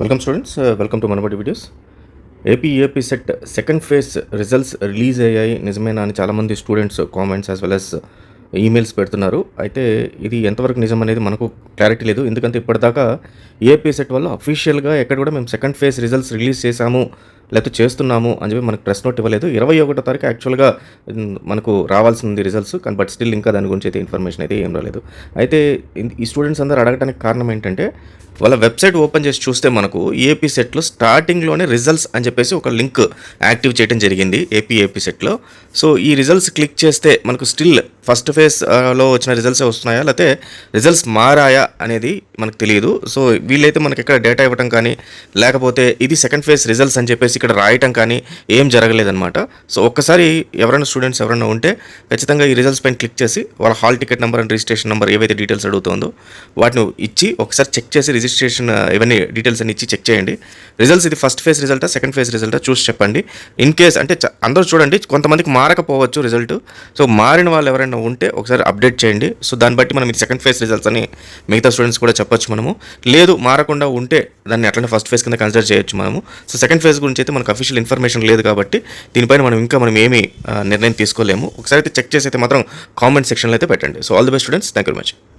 Welcome students welcome to Manabadi videos A P A P set second phase results release అయ్యాయి నిజమేనా అని చాలామంది students comments as well as emails పెడుతున్నారు. అయితే ఇది ఎంతవరకు నిజం అనేది మనకు క్లారిటీ లేదు. ఎందుకంటే ఇప్పటిదాకా ఏపీ సెట్ వల్ల అఫీషియల్గా ఎక్కడ కూడా మేము సెకండ్ ఫేజ్ రిజల్ట్స్ రిలీజ్ చేశాము లేకపోతే చేస్తున్నాము అని చెప్పి మనకు ప్రెస్ నోట్ ఇవ్వలేదు. ఇరవై ఒకటో తారీఖు యాక్చువల్గా మనకు రావాల్సింది రిజల్ట్స్ కానీ బట్ స్టిల్ ఇంకా దాని గురించి అయితే ఇన్ఫర్మేషన్ అయితే ఏం రాలేదు. అయితే ఈ స్టూడెంట్స్ అందరూ అడగడానికి కారణం ఏంటంటే వాళ్ళ వెబ్సైట్ ఓపెన్ చేసి చూస్తే మనకు ఏపీ సెట్లో స్టార్టింగ్లోనే రిజల్ట్స్ అని చెప్పేసి ఒక లింక్ యాక్టివ్ చేయడం జరిగింది ఏపీ ఏపీ సెట్లో సో ఈ రిజల్ట్స్ క్లిక్ చేస్తే మనకు స్టిల్ ఫస్ట్ ఫేజ్లో వచ్చిన రిజల్ట్స్ వస్తున్నాయా? లేకపోతే రిజల్ట్స్ మారాయా అనేది మనకు తెలియదు. సో వీళ్ళైతే మనకి ఇక్కడ డేటా ఇవ్వడం కానీ లేకపోతే ఇది సెకండ్ ఫేజ్ రిజల్ట్స్ అని చెప్పేసి ఇక్కడ రాయటం కానీ ఏం జరగలేదన్నమాట. సో ఒక్కసారి ఎవరైనా స్టూడెంట్స్ ఎవరైనా ఉంటే ఖచ్చితంగా ఈ రిజల్ట్స్ పైన క్లిక్ చేసి వాళ్ళ hall ticket number and registration number ఏవైతే డీటెయిల్స్ అడుగుతుందో వాటిని ఇచ్చి ఒకసారి చెక్ చేసి రిజిస్ట్రేషన్ ఇవన్నీ డీటెయిల్స్ అన్ని ఇచ్చి చెక్ చేయండి. రిజల్ట్స్ ఇది ఫస్ట్ ఫేజ్ రిజల్టా సెకండ్ ఫేజ్ రిజల్టా చూసి చెప్పండి. ఇన్ కేస్ అంటే అందరూ చూడండి కొంతమందికి మారకపోవచ్చు రిజల్ట్ సో మారిన వాళ్ళు ఎవరైనా ఉంటే ఒకసారి అప్డేట్ చేయండి. సో దాన్ని బట్టి మనం ఇది సెకండ్ ఫేజ్ రిజల్ట్స్ అని మిగతా స్టూడెంట్స్ కూడా చెప్పొచ్చు మనము. లేదు మారకుండా ఉంటే దాన్ని అట్లనే ఫస్ట్ ఫేజ్ కింద కన్సిడర్ చేయొచ్చు మనము. సో సెకండ్ ఫేజ్ గురించి అయితే మనకు అఫీషియల్ ఇన్ఫర్మేషన్ లేదు కాబట్టి దీనిపైన మనం ఇంకా మనం ఏమీ నిర్ణయం తీసుకోలేము. ఒకసారి అయితే చెక్ చేసి అయితే మాత్రం కామెంట్ సెక్షన్లో అయితే పెట్టండి. So all the best students thank you very much